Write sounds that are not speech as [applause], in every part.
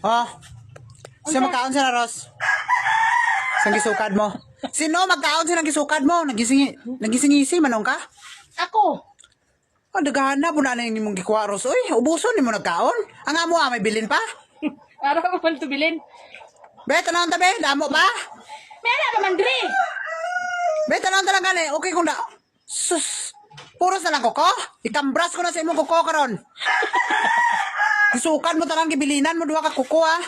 Oh. Sino magkaon sa Ros? Sang gisukad mo. Sino magkaon sa gisukad mo? Nagising nagisingisi manong ka? Ako. Oh, daghan na po na na yung imong gikuha, Ros. Uy, ubuson ni mo nagkaon. Ang amo ah, may bilin pa. [laughs] Araw pa man tubilin. Be, tanong tabi, damo pa. Meron naman dre. Be, tanong talang gani. Okay kung da... Sus, puros na lang koko. Ikambras ko na sa imong koko karon. [laughs] Isukan mo talang gibilinan mo duha ka kuko ah.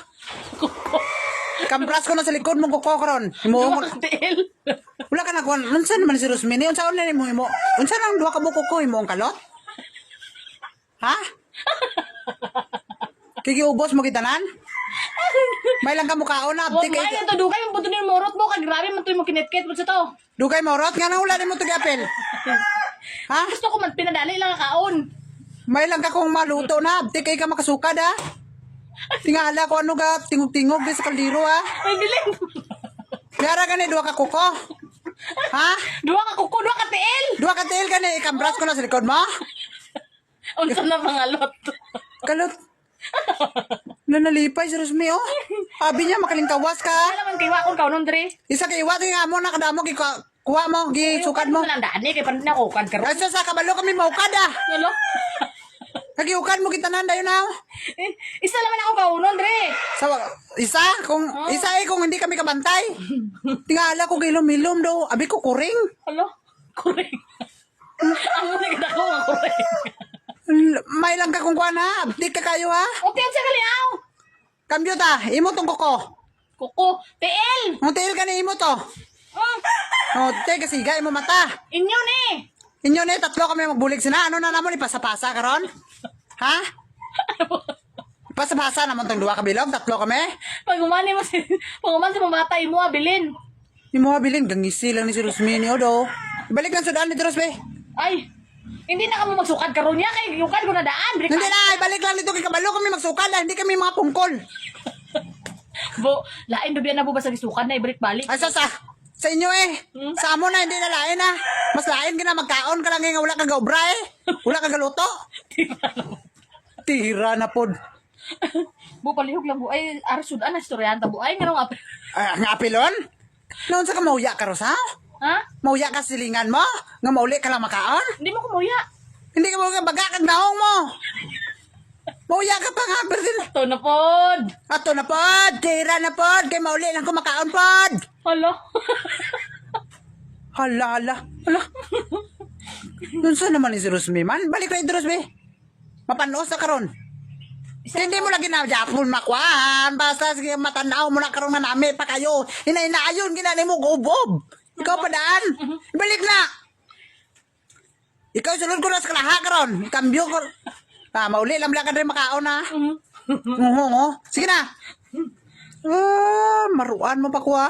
Ikambras ko na sa likod mong kuko karon. Imo Cocktail. Wala ka na kuan. Unsa naman si Rosmini? Unsa on ni mo imo? Unsa lang duha ka buko ko imo ang kalot? Ha? Kigiubos mo kitanan? May lang ka mukhaon na. Huwag mo ay ito dugay yung buto ni morot mo. Kag grabe man to yung kinitkit mo sa to. Dugay mo rot nga nang wala nimo to giapel. [laughs] Ha? Gusto ko man pinadali lang ang kaon. May lang ka kung maluto na. Abdi kay ka makasukad ha. Tingala ko ano ka tingog-tingog di sa kaldero ha. Ay, bilin. Kaya gani duha ka kuko. Ha? Duwa ka kuko, duwa ka tiil. Duha ka tail gani ikambras ko na sa likod mo. Unsa na mga lot. Kalot. Nanalipay si Rosmi, oh. Sabi niya, makalingkawas ka. Wala man kiwa kung kaunon dre. Isa kay iwat nga mo, nakadamo, gi kuha mo, gi sukad mo. Lang daan eh, kay pan na ko kan karo. Ay, sa kabalo kami maukad, ah. Hello? Nagiukad mo kita nanda yun, ah. Eh, Isa naman ako kaunon dre. Sa, isa, kung, isa eh, kung hindi kami kabantay. Tingala ko gilom-ilom daw. Abi ko kuring. Hello? [laughs] Correct. Ang muna kita ko. L- May lang ka kung kuha na. Di ka kayo, ha. O tiyan sa kaliaw. Kambyo ta, imo tong kuko. Kuko, tiil. Ang tail ka ni imo to. Hmm. O, te, kasi imo mata. Inyo ni. Inyo ni, tatlo kami magbulig sina. Ano na naman, ipasa-pasa karon? Ha? Ipasa-pasa naman tong duwa kabilog, tatlo kami. Pag umani mo si, pag umani mo matay mo, abilin. Yung mga bilin, gangisi lang ni si Rosmini, o do. Balik lang sudan ni Rosbe. Ay, hindi na ka mo magsukad karon niya kay yukad ko na daan. Balik Hindi na, ibalik lang dito kay Kabalo kami magsukal, ah. hindi kami mga pungkol. [laughs] Bo, lain dobiyan na po ba sa gisukad na ibalik balik. Ay, sa, sa, inyo eh. Sa amo na, hindi na lain ah. Mas lain ka na magkaon ka lang nga wala kang gaubra eh. Wala kang galuto. [laughs] Tira na pod. Bo palihog lang bo ay aras sudan na istoryahan ta bo ay ngano nga. Ay, ang apilon? Noon sa ka mauya ka, Rosa? Ha? Mauya ka silingan mo? Nga mauli ka lang makaon? Hindi mo kumuya. Hindi ka mga baga kag naong mo. Mauya ka pa nga, Bertin. To na pod. Ato na pod, tira na pod, kay mauli lang kumakaon pod. [laughs] Hala. Hala, hala, hala. Doon saan naman si Rosmi man? Balik na ito, Rosmi. Mapanos na karon. Hindi mo lagi na Japon makwan. Basta sige matanaw mo na karon nga nami pa kayo. Inainaayon, ginani mo gubob. Ikaw pa daan. Balik na. Ikaw sulod ko na sa kalaha karon. Kambyo ko. [laughs] Ah, mauli lang lang ka rin makaon na. Oo, oo. Sige na. Ah, maruan mo pa ko ah.